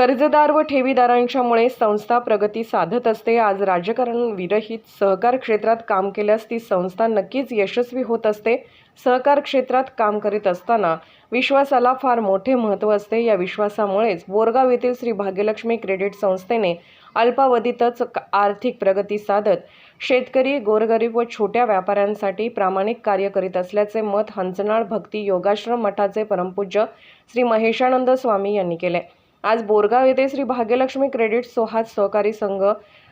कर्जदार व ठेवीदारांच्यामुळे संस्था प्रगती साधत असते. आज राजकारण विरहित सहकार क्षेत्रात काम केल्यास ती संस्था नक्कीच यशस्वी होत असते. सहकार क्षेत्रात काम करीत असताना विश्वासाला फार मोठे महत्त्व असते. या विश्वासामुळेच बोरगाव येथील श्री भाग्यलक्ष्मी क्रेडिट संस्थेने अल्पावधीतच क- आर्थिक प्रगती साधत शेतकरी गोरगरीब व छोट्या व्यापाऱ्यांसाठी प्रामाणिक कार्य करीत असल्याचे मत हंचनाळ भक्ती योगाश्रम मठाचे परमपूज्य श्री महेशानंद स्वामी यांनी केले. आज बोरगाव येथे श्री भाग्यलक्ष्मी क्रेडिट सोहात सहकारी संघ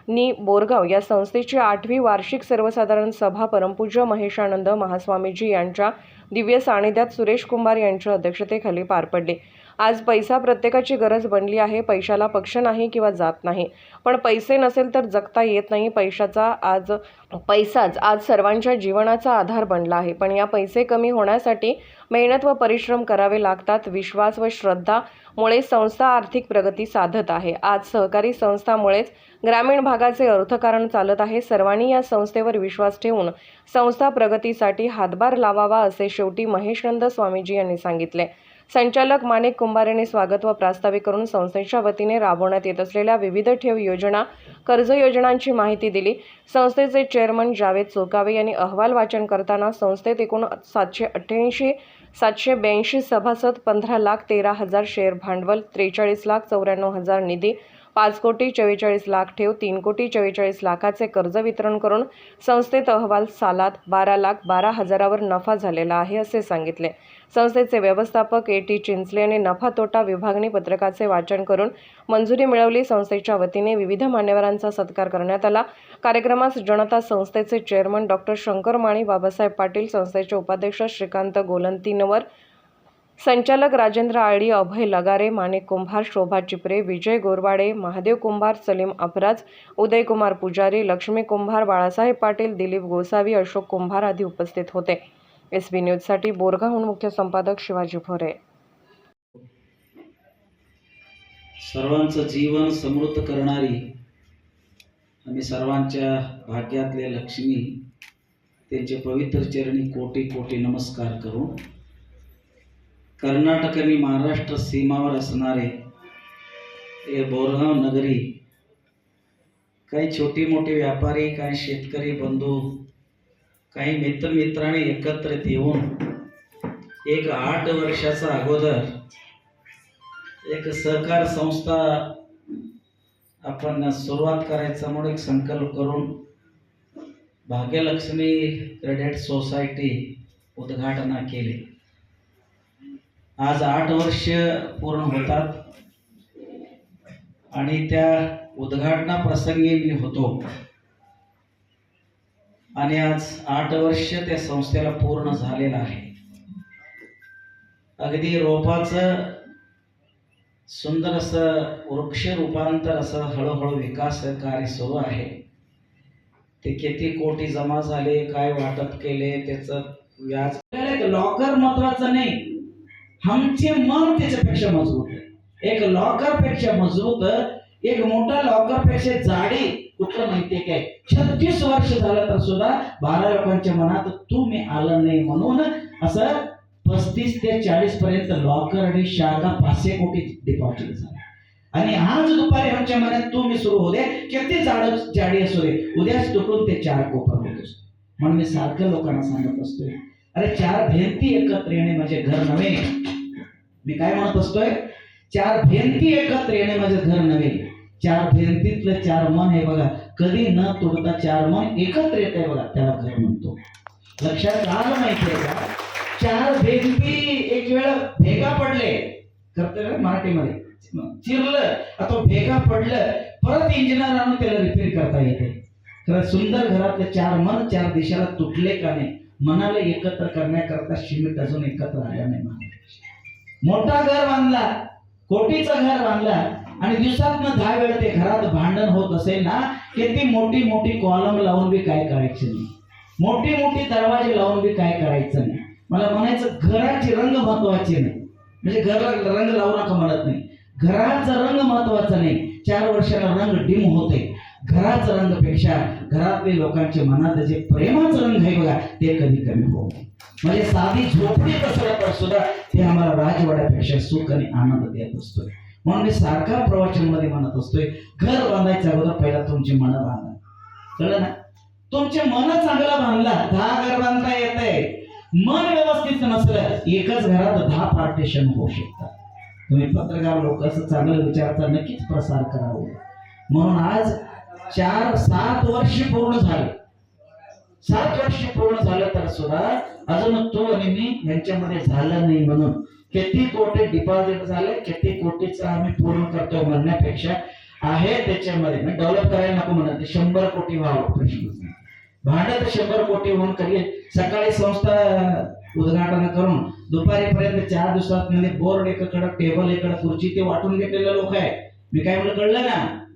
नी बोरगाव या संस्थेची आठवी वार्षिक सर्वसाधारण सभा परमपूज्य महेशानंद महास्वामीजी यांच्या दिव्य सानिध्यात सुरेश कुमार यांच्या अध्यक्षतेखाली पार पडली. आज पैसा प्रत्येकाची गरज बनली आहे. पैशाला पक्ष नाही किंवा जात नाही. पण पैसे नसेल तर जगता येत नाही. पैशाचा आज पैसाच आज सर्वांच्या जीवनाचा आधार बनला आहे. पण या पैसे कमी होण्यासाठी मेहनत व परिश्रम करावे लागतात. विश्वास व श्रद्धामुळे संस्था आर्थिक प्रगती साधत आहे. आज सहकारी संस्थामुळेच ग्रामीण भागाचे अर्थकारण चालत आहे. सर्वांनी या संस्थेवर विश्वास ठेवून संस्था प्रगतीसाठी हातभार लावावा असे शेवटी महेशनंद स्वामीजी यांनी सांगितले. संचालक माणिक कुंभार यांनी स्वागत व प्रास्ताविक करून संस्थेच्या वतीने राबवण्यात येत असलेल्या विविध ठेव योजना कर्ज योजनांची माहिती दिली. संस्थेचे चेअरमन जावेद चोकावे यांनी अहवाल वाचन करताना संस्थेत एकूण सातशे अठ्ठ्याऐंशी सातशे ब्याऐंशी सभासद पंधरा लाख तेरा हजार शेअर भांडवल त्रेचाळीस लाख चौऱ्याण्णव हजार निधी पाच कोटी चव्वेचाळीस लाख ठेव तीन कोटी चव्वेचाळीस लाखाचे कर्ज वितरण करून संस्थेत अहवाल सालात बारा लाख बारा हजारावर नफा झालेला आहे असे सांगितले. संस्थेचे व्यवस्थापक ए टी चिंचले यांनी नफा तोटा विभागणी पत्रकाचे वाचन करून मंजुरी मिळवली. संस्थेच्या वतीने विविध मान्यवरांचा सत्कार करण्यात आला. कार्यक्रमास जनता संस्थेचे चेअरमन डॉक्टर शंकर माणी बाबासाहेब पाटील संस्थेचे उपाध्यक्ष श्रीकांत गोलंतीनवर संचालक राजेंद्र आळी अभय लगारे माणिक कुंभार शोभा चिपरे विजय गोरवाडे महादेव कुंभार सलीम अफराज उदयकुमार पुजारी लक्ष्मी कुंभार बाळासाहेब पाटील दिलीप गोसावी अशोक कुंभार आदी उपस्थित होते. एस बी न्यूजसाठी बोरगाहून मुख्य संपादक शिवाजी भोरे सर्वांचं जीवन समृद्ध करणारी आणि सर्वांच्या भाग्यातले लक्ष्मी त्यांचे पवित्र चरणी कोटी कोटी नमस्कार करू कर्नाटक आणि महाराष्ट्र सीमावर असणारे हे बोरगाव नगरी काही छोटे मोठे व्यापारी काही शेतकरी बंधू काही मित्रमित्रांनी एकत्रित येऊन एक आठ वर्षाचा अगोदर एक सहकार संस्था आपण सुरुवात करायचा म्हणून एक संकल्प करून भाग्यलक्ष्मी क्रेडिट सोसायटी उद्घाटना केली. आज आठ वर्ष पूर्ण होतात. आणि त्या उद्घाटना प्रसंगी मी होतो. आणि आज आठ वर्ष त्या संस्थेला पूर्ण झालेलं आहे. अगदी रोपाचं सुंदर असं वृक्ष रूपांतर असं हळूहळू विकास कार्य सुरू आहे. ते किती कोटी जमा झाले काय वाटप केले त्याचं व्याज लॉकर महत्वाचं नाही. आमचे मन त्याच्यापेक्षा मजबूत आहे. एक लॉकरपेक्षा मजबूत एक मोठा लॉकरपेक्षा जाडी कुठलं माहितीये काय? छत्तीस वर्ष झालं तर सुद्धा बारा लोकांच्या मनात तू मी आलं नाही म्हणून. असं पस्तीस ते चाळीस पर्यंत लॉकर आणि शाखा पाचशे कोटी डिपॉझिट झाला आणि आज दुपारी आमच्या मनात तू मी सुरू होते किती जाड जाडी असू दे उद्याच तुटून ते चार कोपर होत असतो म्हणून मी सारखं लोकांना सांगत असतोय. अरे चार भिंती एकत्र येणे म्हणजे घर नव्हे. मी काय म्हणत असतोय चार भिंती एकत्र येणे म्हणजे घर नव्हे. चार भिंतीतलं चार मन हे बघा कधी न तोडता चार मन एकत्र येत आहे बघा त्याला घर म्हणतो. लक्षात आलं माहितीये का? चार भिंती एक वेळ भेगा पडले. करते मराठीमध्ये. चिरलं अथवा भेगा पडलं परत इंजिनियर आणून त्याला रिपेअर करता येते. खरं सुंदर घरातले चार मन चार दिशेला तुटले का नाही? मनाला एकत्र करण्याकरता शिमित अजून एकत्र आल्या नाही महाराज. मोठा घर बांधला कोटीचा घर बांधला आणि दिवसात दहा वेळ ते घरात भांडण होत असेल ना किती मोठी मोठी कॉलम लावून बी काय करायचं नाही. मोठी मोठी दरवाजे लावून बी काय करायचं नाही. मला म्हणायचं घराची रंग महत्त्वाचे नाही. म्हणजे घराला रंग लावू नका म्हणत नाही. घराचा रंग महत्त्वाचा नाही. चार वर्षाला रंग डिम होते घराचं रंगपेक्षा घरातले लोकांच्या मनात जे प्रेमाचं रंग आहे बघा ते कधी कमी होऊ नये. म्हणजे साधी झोपडी बसल्या सुद्धा ते आम्हाला राजवाड्यापेक्षा सुख आणि आनंद देत असतोय. म्हणून मी सारखा प्रवचनमध्ये म्हणत असतोय घर बांधायच्या अगोदर पहिला तुमची मन बांधा. कळलं ना? तुमचे मन चांगला बांधला दहा घर बांधता येते मन व्यवस्थित नसलं एकच घरात दहा पार्टिशन होऊ शकतात. तुम्ही पत्रकार लोक असं चांगलं विचारता नक्कीच प्रसार करावं. म्हणून आज चार सात वर्ष पूर्ण झाले. सात वर्ष पूर्ण झालं तर सुद्धा अजून तो आणि मी यांच्यामध्ये झालं नाही म्हणून. किती कोटी डिपॉझिट झाले किती कोटीचा आम्ही पूर्ण करतो म्हणण्यापेक्षा आहे त्याच्यामध्ये. मी डेव्हलप करायला नको म्हणत शंभर कोटी व्हावं प्रश्न. भांडत भाडं तर शंभर कोटी होऊन करी सकाळी संस्था उद्घाटन करून दुपारीपर्यंत चार दिवसात म्हणजे बोर्ड एकाकडं टेबल एकडं खुर्ची ते वाटून घेतलेले लोक आहे. मी काय म्हणलं कळलं ना?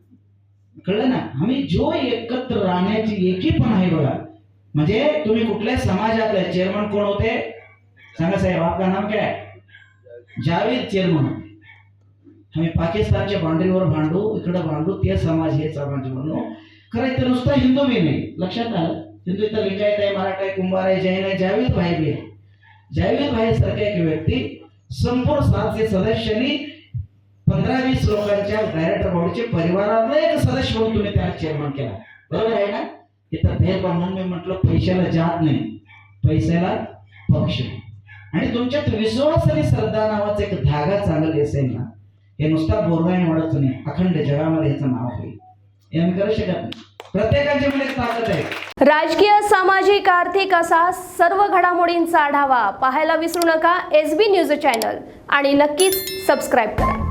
कळलं ना? आम्ही जो एकत्र राहण्याची एकी पण आहे बघा. म्हणजे तुम्ही कुठल्या समाजातले चेअरमन कोण होते? सांगा साहेब आपका नाम काय? जावेद चेअरमन आम्ही पाकिस्तानच्या बाउंड्रीवर भांडू इकडं भांडू ते समाज हे समाज म्हणू. खरं तर नुसतं हिंदू बी नाही. लक्षात आलं हिंदू इथं लिंगायत आहे मराठा आहे कुंभार आहे जैन आहे जावेद भाई बी आहे. जावेद भाई सारख्या एक व्यक्ती संपूर्ण सातशे सदस्यांनी पंधरा वीस लोकांच्या डायरेक्टर बॉडीचे परिवारातला एक सदस्य म्हणून तुम्ही त्याला चेअरमन केला. बरोबर आहे ना? इथं भेदभाव म्हणून मी म्हटलं पैशाला जात नाही. पैशाला पक्ष आणि तुमच्यात विश्वास आणि श्रद्धा नावाचा एक धागा चांगला असेल ना हे नुसता बोरगाने वाढत नाही. अखंड जगामध्ये याचं नाव होईल. हे आम्ही करू शकत नाही. प्रत्येकाची मध्ये ताकद आहे. राजकीय सामाजिक आर्थिक असा सर्व घडामोडींचा आढावा पाहायला विसरू नका. एस बी न्यूज चॅनल आणि नक्कीच सबस्क्राईब करा.